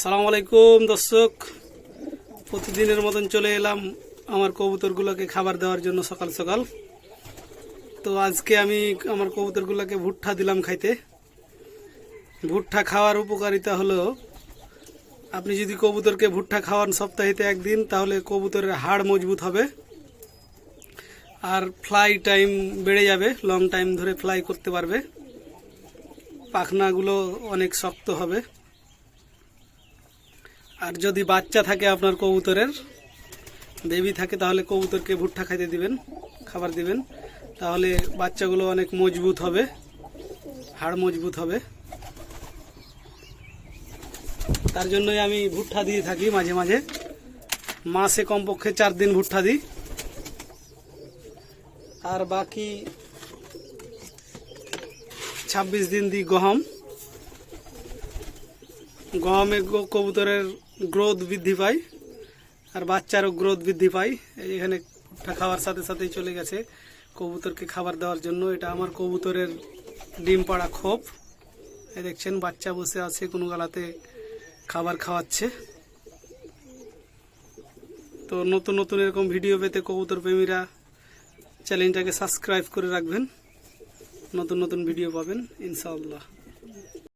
সালাম আলাইকুম দর্শক। প্রতিদিনের মতন চলে এলাম আমার কবুতরগুলোকে খাবার দেওয়ার জন্য সকাল সকাল। তো আজকে আমি আমার কবুতরগুলোকে ভুট্টা দিলাম খাইতে। ভুট্টা খাওয়ার উপকারিতা হলো, আপনি যদি কবুতরকে ভুট্টা খাওয়ান সপ্তাহেতে একদিন, তাহলে কবুতরের হাড় মজবুত হবে। আর ফ্লাই টাইম বেড়ে যাবে লং টাইম ধরে ফ্লাই করতে পারবে। পাখনাগুলো অনেক শক্ত হবে। আর যদি বাচ্চা থাকে আপনার কবুতরের বেবি থাকে, তাহলে কবুতরকে ভুট্টা খাইতে দিবেন, খাবার দিবেন। তাহলে বাচ্চাগুলো অনেক মজবুত হবে, হাড় মজবুত হবে। তার জন্যই আমি ভুট্টা দিয়ে থাকি মাঝে মাঝে। মাসে কমপক্ষে চার দিন ভুট্টা দিই। আর বাকি ছাব্বিশ দিন দিই গহম। গহমে কবুতরের গ্রোথ বৃদ্ধি পায় আর বাচ্চারও গ্রোথ বৃদ্ধি পায়। এখানে খাওয়ার সাথে সাথেই চলে গেছে কবুতরকে খাবার দেওয়ার জন্য। এটা আমার কবুতরের ডিম পাড়া খোপ। এই দেখছেন, বাচ্চা বসে আছে, কোনো গালাতে খাবার খাওয়াচ্ছে। তো নতুন নতুন এরকম ভিডিও পেতে কবুতর প্রেমীরা চ্যানেলটাকে সাবস্ক্রাইব করে রাখবেন। নতুন নতুন ভিডিও পাবেন, ইনশাআল্লাহ।